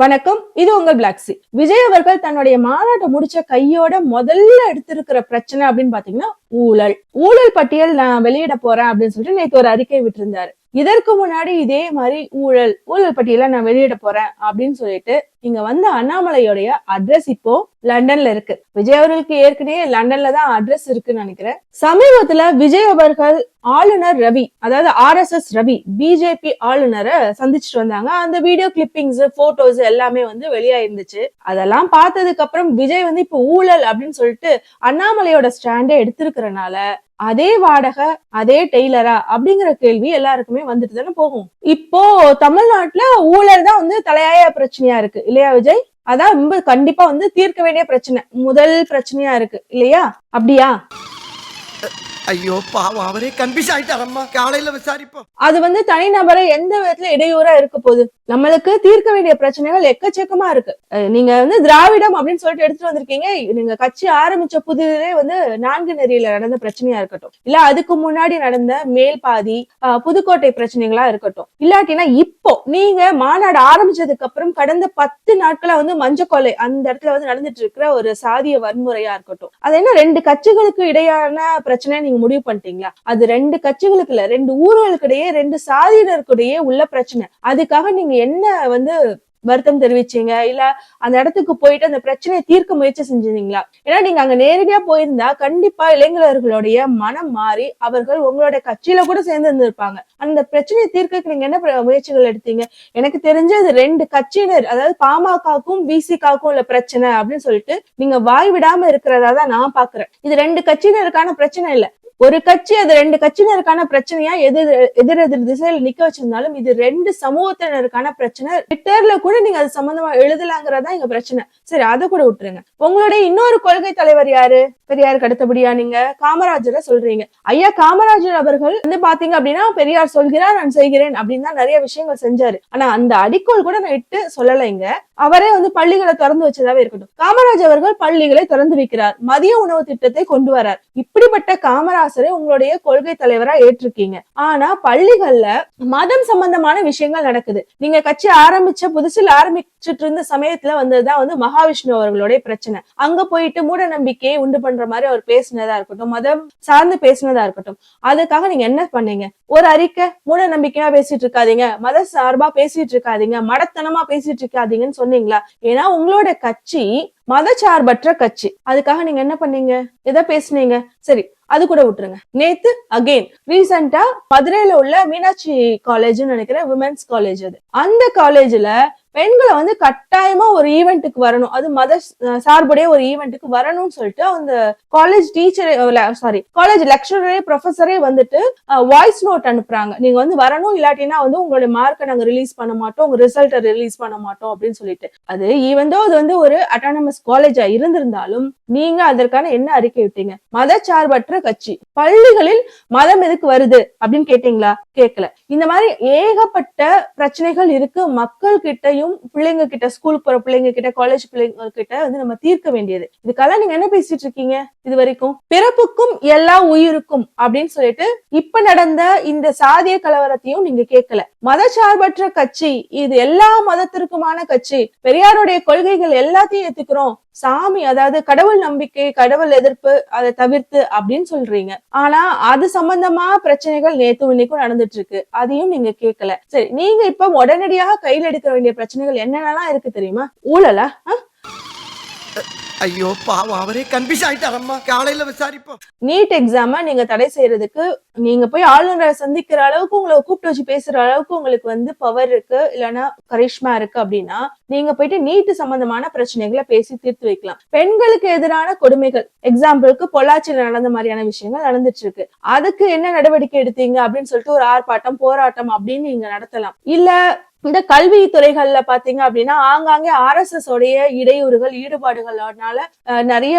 வணக்கம் இது உங்கள் பிளாக்ஸி. விஜய் அவர்கள் தன்னுடைய மாநாட்டை முடிச்ச கையோட முதல்ல எடுத்திருக்கிற பிரச்சனை அப்படின்னு பாத்தீங்கன்னா ஊழல். ஊழல் பட்டியல் நான் வெளியிட போறேன் அப்படின்னு சொல்லிட்டு நேற்று ஒரு அறிக்கை விட்டிருந்தாரு. இதற்கு முன்னாடி இதே மாதிரி ஊழல் ஊழல் பட்டியல நான் வெளியிட போறேன் அப்படின்னு சொல்லிட்டு இங்க வந்த அண்ணாமலையோடைய அட்ரஸ் இப்போ லண்டன்ல இருக்கு. விஜய் அவர்களுக்கு ஏற்கனவே லண்டன்ல தான் அட்ரஸ் இருக்குன்னு நினைக்கிறேன். சமீபத்துல விஜய் அவர்கள் ஆளுநர் ரவி அதாவது R S S Ravi BJP ஆளுநரை சந்திச்சுட்டு வந்தாங்க. அந்த வீடியோ கிளிப்பிங்ஸ் போட்டோஸ் எல்லாமே வந்து வெளியாயிருந்துச்சு. அதெல்லாம் பார்த்ததுக்கு அப்புறம் விஜய் வந்து இப்போ ஊழல் அப்படின்னு சொல்லிட்டு அண்ணாமலையோட ஸ்டாண்டை எடுத்திருக்கிறனால அதே வாடகை அதே டெய்லரா அப்படிங்கிற கேள்வி எல்லாருக்குமே வந்துட்டு தானே போகும். இப்போ தமிழ்நாட்டுல ஊழல் தான் வந்து தலையாய பிரச்சனையா இருக்கு. இல்லையா விஜய்? அதான் ரொம்ப கண்டிப்பா வந்து தீர்க்க வேண்டிய பிரச்சனை. முதல் பிரச்சனையா இருக்கு இல்லையா? அப்படியா? ஐயோ பாவம் அவரே கன்ஃபியூஸ் ஆயிட்டாரம்மா காலையில விசாரிப்போம். அது வந்து தனிநபரை எந்த விதத்துல இடையூறா இருக்க போகுது? நம்மளுக்கு தீர்க்க வேண்டிய பிரச்சனைகள் எக்கச்சக்கமா இருக்கு. நீங்க வந்து திராவிடம் அப்படின்னு சொல்லிட்டு எடுத்துட்டு வந்திருக்கீங்க. நீங்க கட்சி ஆரம்பிச்ச புதிலே வந்து நான்கு நெறியில நடந்த பிரச்சனையா இருக்கட்டும். இல்ல அதுக்கு முன்னாடி நடந்த மேல் பாதி புதுக்கோட்டை பிரச்சனைகளா இருக்கட்டும். இல்லாட்டினா இப்போ நீங்க மாநாடு ஆரம்பிச்சதுக்கு அப்புறம் கடந்த பத்து நாட்களா வந்து மஞ்சக்கொலை அந்த இடத்துல வந்து நடந்துட்டு இருக்கிற ஒரு சாதிய வன்முறையா இருக்கட்டும். அது என்ன ரெண்டு கட்சிகளுக்கு இடையான பிரச்சனை நீங்க முடிவு பண்ணிட்டீங்களா? அது ரெண்டு கட்சிகளுக்கு இல்ல ரெண்டு ஊர்களுக்கு இடையே ரெண்டு சாதியினருக்கிடையே உள்ள பிரச்சனை. அதுக்காக நீங்க என்ன வந்து வருத்தம் தெரிவிச்சீங்க? இல்ல அந்த இடத்துக்கு போயிட்டு அந்த பிரச்சனையை தீர்க்க முயற்சி செஞ்சிருந்தீங்களா? ஏன்னா நீங்க அங்க நேரடியா போயிருந்தா கண்டிப்பா இளைஞர்களுடைய மனம் மாறி அவர்கள் உங்களோட கட்சியில கூட சேர்ந்து இருந்திருப்பாங்க அந்த பிரச்சனையை தீர்க்க நீங்க என்ன முயற்சிகள் எடுத்தீங்க? எனக்கு தெரிஞ்ச அது ரெண்டு கட்சியினர் அதாவது பாமகவுக்கும் பிசிகாக்கும் உள்ள பிரச்சனை அப்படின்னு சொல்லிட்டு நீங்க வாய் விடாம இருக்கிறதா தான் நான் பாக்குறேன். இது ரெண்டு கட்சியினருக்கான பிரச்சனை இல்ல. ஒரு கட்சி அது ரெண்டு கட்சியினருக்கான பிரச்சனையா எதிர் எதிர் எதிர் திசையில நிக்க வச்சிருந்தாலும் இது ரெண்டு சமூகத்தினருக்கான பிரச்சனை. ட்விட்டர்ல கூட நீங்க அது சம்பந்தமா எழுதலாங்கிறதா எங்க பிரச்சனை. சரி அதை கூட விட்டுருங்க. உங்களுடைய இன்னொரு கொள்கை தலைவர் யாரு? பெரியாருக்கு அடுத்தபடியா நீங்க. காமராஜரை சொல்றீங்க. ஐயா காமராஜர் அவர்கள் வந்து பாத்தீங்க அப்படின்னா பெரியார் சொல்கிறார் நான் செய்கிறேன் அப்படின்னு தான் நிறைய விஷயங்கள் செஞ்சாரு. ஆனா அந்த அடிக்கோல் கூட நான் இட்டு சொல்லலைங்க. அவரே வந்து பள்ளிகளை திறந்து வச்சதாவே இருக்கட்டும். காமராஜ் அவர்கள் பள்ளிகளை திறந்து வைக்கிறார். மதிய உணவு திட்டத்தை கொண்டு வரார். இப்படிப்பட்ட காமராசரை உங்களுடைய கொள்கை தலைவரா ஏற்றிருக்கீங்க. ஆனா பள்ளிகள்ல மதம் சம்பந்தமான விஷயங்கள் நடக்குது. நீங்க கட்சி ஆரம்பிச்ச புதுசில் ஆரம்பிச்சிட்டு இருந்த சமயத்துல வந்ததுதான் வந்து மகாவிஷ்ணு அவர்களுடைய பிரச்சனை. அங்க போயிட்டு மூட நம்பிக்கையை உண்டு பண்ற மாதிரி அவர் பேசினதா இருக்கட்டும் மதம் சார்ந்து பேசினதா இருக்கட்டும். அதுக்காக நீங்க என்ன பண்ணீங்க? ஒரு அறிக்கை மூட நம்பிக்கையா பேசிட்டு இருக்காதீங்க மத சார்பா பேசிட்டு இருக்காதீங்க மடத்தனமா பேசிட்டு இருக்காதீங்கன்னு சொன்னீங்களா? ஏன்னா உங்களோட கட்சி மதச்சார்பற்ற கட்சி. அதுக்காக நீங்க என்ன பண்ணீங்க? எதை பேசுனீங்க? சரி அது கூட விட்டுருங்க. நேத்து அகைன் ரீசெண்டா மதுரையில உள்ள மீனாட்சி காலேஜ்னு நினைக்கிறேன் விமென்ஸ் காலேஜ் அது. அந்த காலேஜ்ல பெண்களை வந்து கட்டாயமா ஒரு ஈவெண்ட்டுக்கு வரணும். அது மத சார்புடைய ஒரு ஈவெண்ட்டுக்கு வரணும்னு சொல்லிட்டு அந்த காலேஜ் டீச்சரே சாரி காலேஜ் லெக்சரரே ப்ரொஃபஸரே வந்துட்டு வாய்ஸ் நோட் அனுப்புறாங்க. நீங்க வந்து வரணும் இல்லாட்டினா வந்து உங்களுடைய மார்க்கை நாங்க ரிலீஸ் பண்ண மாட்டோம் உங்க ரிசல்ட்டை ரிலீஸ் பண்ண மாட்டோம் அப்படின்னு சொல்லிட்டு. அது ஈவன் அது வந்து ஒரு அட்டானமஸ் காலேஜா இருந்திருந்தாலும் நீங்க அதற்கான என்ன அறிக்கை விட்டீங்க? மதச்சார்பற்ற கட்சி. பள்ளிகளில் மதம் எதுக்கு வருது அப்படின்னு கேட்டீங்களா? கேட்கல இந்த மாதிரி ஏகப்பட்ட பிரச்சனைகள் இருக்கு. மக்கள் கிட்டயும் பிள்ளைங்க கிட்ட ஸ்கூலுக்கு போற பிள்ளைங்க கிட்ட காலேஜ் பிள்ளைங்க கிட்ட வந்து நம்ம தீர்க்க வேண்டியது. இதுக்கெல்லாம் நீங்க என்ன பேசிட்டு இருக்கீங்க இது வரைக்கும் பிறப்புக்கும் எல்லா உயிருக்கும் அப்படின்னு சொல்லிட்டு இப்ப நடந்த இந்த சாதிய கலவரத்தையும் நீங்க கேட்கல மதச்சார்பற்ற கட்சி இது எல்லா மதத்திற்குமான கட்சி பெரியாருடைய கொள்கைகள் எல்லாத்தையும் ஏத்துக்கிறோம். சாமி அதாவது கடவுள் நம்பிக்கை கடவுள் எதிர்ப்பு அதை தவிர்த்து அப்படின்னு சொல்றீங்க. ஆனா அது சம்பந்தமா பிரச்சனைகள் நேத்து இன்னைக்கும் நடந்துட்டு இருக்கு அதையும் நீங்க கேட்கல. சரி நீங்க இப்ப உடனடியாக கையில் எடுக்க வேண்டிய பிரச்சனைகள் என்னென்னலாம் இருக்கு தெரியுமா? ஊழலா? ஐயோ பாவம் அவரே கன்ஃபியூஸ் ஆயிட்டாரம்மா காலையில விசாரிப்போம். நீட் எக்ஸாம நீங்க தடை செய்யறதுக்கு நீங்க போய் ஆளுநரை சந்திக்கிற அளவுக்கு உங்களை கூப்பிட்டு வச்சு பேசுற அளவுக்கு உங்களுக்கு வந்து பவர் இருக்கு. இல்லைன்னா கரிஷ்மா இருக்கு அப்படின்னா நீங்க போயிட்டு நீட் சம்பந்தமான பிரச்சனைகளை பேசி தீர்த்து வைக்கலாம். பெண்களுக்கு எதிரான கொடுமைகள் எக்ஸாம்பிளுக்கு பொள்ளாச்சியில நடந்த மாதிரியான விஷயங்கள் நடந்துட்டு இருக்கு. அதுக்கு என்ன நடவடிக்கை எடுத்தீங்க அப்படின்னு சொல்லிட்டு ஒரு ஆர்ப்பாட்டம் போராட்டம் அப்படின்னு நீங்க நடத்தலாம். இல்ல இந்த கல்வி துறைகள்ல பாத்தீங்க அப்படின்னா ஆங்காங்கே ஆர்எஸ்எஸ் உடைய இடையூறுகள் ஈடுபாடுகளால அஹ், நிறைய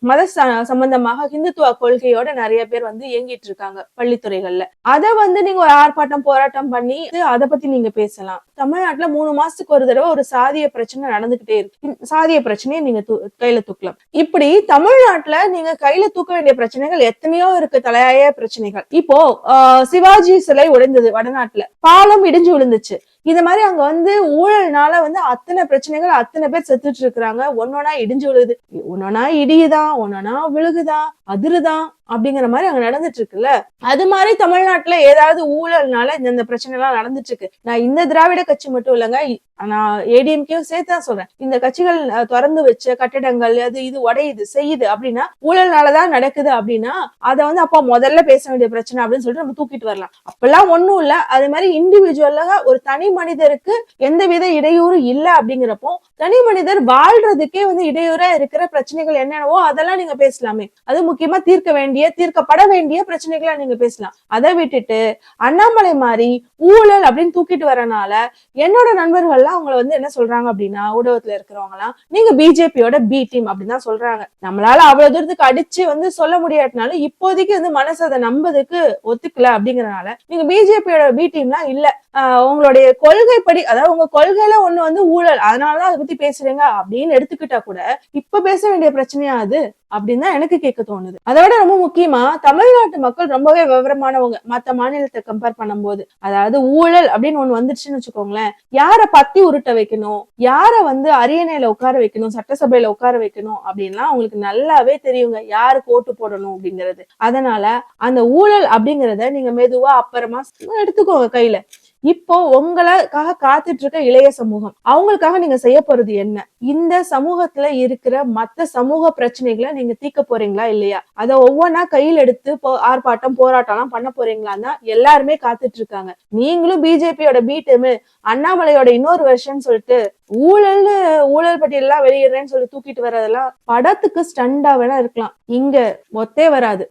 மத ச- சம்பந்தமாக ஹிந்துத்துவ கொள்கையோட நிறைய பேர் வந்து இயங்கிட்டு இருக்காங்க பள்ளித்துறைகள்ல அத வந்து நீங்க ஒரு ஆர்ப்பாட்டம் போராட்டம் பண்ணி அதை பத்தி நீங்க பேசலாம். தமிழ்நாட்டுல மூணு மாசத்துக்கு ஒரு தடவை ஒரு சாதிய பிரச்சனை நடந்துகிட்டே இருக்கு. சாதிய பிரச்சனையை நீங்க தூ- கையில தூக்கலாம். இப்படி தமிழ்நாட்டுல நீங்க கையில தூக்க வேண்டிய பிரச்சனைகள் எத்தனையோ இருக்கு தலையாய பிரச்சனைகள். இப்போ ஆஹ், சிவாஜி சிலை உடைந்தது வடநாட்டுல. பாலம் இடிஞ்சு விழுந்துச்சு. இது மாதிரி அங்க வந்து ஊழல்னால வந்து அத்தனை பிரச்சனைகள் அத்தனை பேர் செத்துட்டு இருக்கிறாங்க. ஒன்னொன்னா இடிஞ்சு விழுகுது. ஒன்னொன்னா இடியுதான் ஒன்னொன்னா விழுகுதான் அதிருதான் அப்படிங்கிற மாதிரி அங்க நடந்துட்டு இருக்குல்ல? அது மாதிரி தமிழ்நாட்டுல ஏதாவது ஊழல்னால இந்த பிரச்சனை எல்லாம் நடந்துட்டு இருக்கு. நான் இந்த திராவிட கட்சி மட்டும் இல்லைங்க. நான் ஏடிஎம்கேயும் சேர்த்து தான் சொல்றேன். இந்த கட்சிகள் திறந்து வச்ச கட்டிடங்கள் அது இது உடையுது செய்யுது அப்படின்னா ஊழல்னாலதான் நடக்குது அப்படின்னா அதை வந்து அப்பா முதல்ல பேச வேண்டிய பிரச்சனை அப்படின்னு சொல்லிட்டு நம்ம தூக்கிட்டு வரலாம். அப்பெல்லாம் ஒண்ணும் இல்ல. அது மாதிரி இண்டிவிஜுவலா ஒரு தனி மனிதருக்கு எந்தவித இடையூறு இல்லை அப்படிங்கிறப்போ தனி மனிதர் வாழ்றதுக்கே வந்து இடையூறா இருக்கிற பிரச்சனைகள் என்னென்னவோ அதெல்லாம் நீங்க பேசலாமே. அது முக்கியமா தீர்க்க வேண்டிய தீர்க்கப்பட வேண்டிய பிரச்சனைகளை நீங்க பேசலாம். அதை விட்டுட்டு அண்ணாமலை மாதிரி ஊழல் அப்படின்னு தூக்கிட்டு வரனால என்னோட நண்பர்கள்லாம் அவங்கள வந்து என்ன சொல்றாங்க அப்படின்னா ஊடகத்துல இருக்கிறவங்க எல்லாம் நீங்க பிஜேபியோட பி டீம் அப்படின்னு தான் சொல்றாங்க. நம்மளால அவ்வளவு தூரத்துக்கு அடிச்சு வந்து சொல்ல முடியாட்டினாலும் இப்போதைக்கு வந்து மனசு அதை நம்பதுக்கு ஒத்துக்கல அப்படிங்கறனால நீங்க பிஜேபியோட பி டீம்லாம் இல்ல. ஆஹ் உங்களுடைய கொள்கைப்படி அதாவது உங்க கொள்கையில ஒண்ணு வந்து ஊழல். அதனாலதான் அதை பத்தி பேசுறீங்க அப்படின்னு எடுத்துக்கிட்டா கூட இப்ப பேச வேண்டிய பிரச்சனையா அது? அப்படின்னு தான் எனக்கு கேட்க தோணுது. அதை விட ரொம்ப முக்கியமா தமிழ்நாட்டு மக்கள் ரொம்பவே விவரமானவங்க. மத்த மாநிலத்தை கம்பேர் பண்ணும்போது அதாவது ஊழல் அப்படின்னு ஒண்ணு வந்துருச்சுன்னு வச்சுக்கோங்களேன். யார பத்தி உருட்ட வைக்கணும்? யார வந்து அரியணையில உட்கார வைக்கணும்? சட்டசபையில உட்கார வைக்கணும்? அப்படின்லாம் அவங்களுக்கு நல்லாவே தெரியுங்க. யாருக்கு ஓட்டு போடணும் அப்படிங்கிறது. அதனால அந்த ஊழல் அப்படிங்கறத நீங்க மெதுவா அப்புறமா எடுத்துக்கோங்க கையில. இப்போ உங்களுக்காக காத்துட்டு இருக்க இளைய சமூகம் அவங்களுக்காக நீங்க செய்ய போறது என்ன? இந்த சமூகத்துல இருக்கிற மத்த சமூக பிரச்சனைகளை நீங்க தீக்க போறீங்களா இல்லையா? அதை ஒவ்வொன்னா கையில் எடுத்து ஆர்ப்பாட்டம் போராட்டம் எல்லாம் பண்ண போறீங்களான்னு தான் எல்லாருமே காத்துட்டு இருக்காங்க நீங்களும் பிஜேபியோட பி டீம் அண்ணாமலையோட இன்னொரு வருஷன் சொல்லிட்டு ஊழல்னு ஊழல் பட்டியலாம் வெளியிடுறேன்னு சொல்லி தூக்கிட்டு வர்றதெல்லாம் படத்துக்கு ஸ்டண்டா வேணா இருக்கலாம். இங்க ஒத்தே வராது.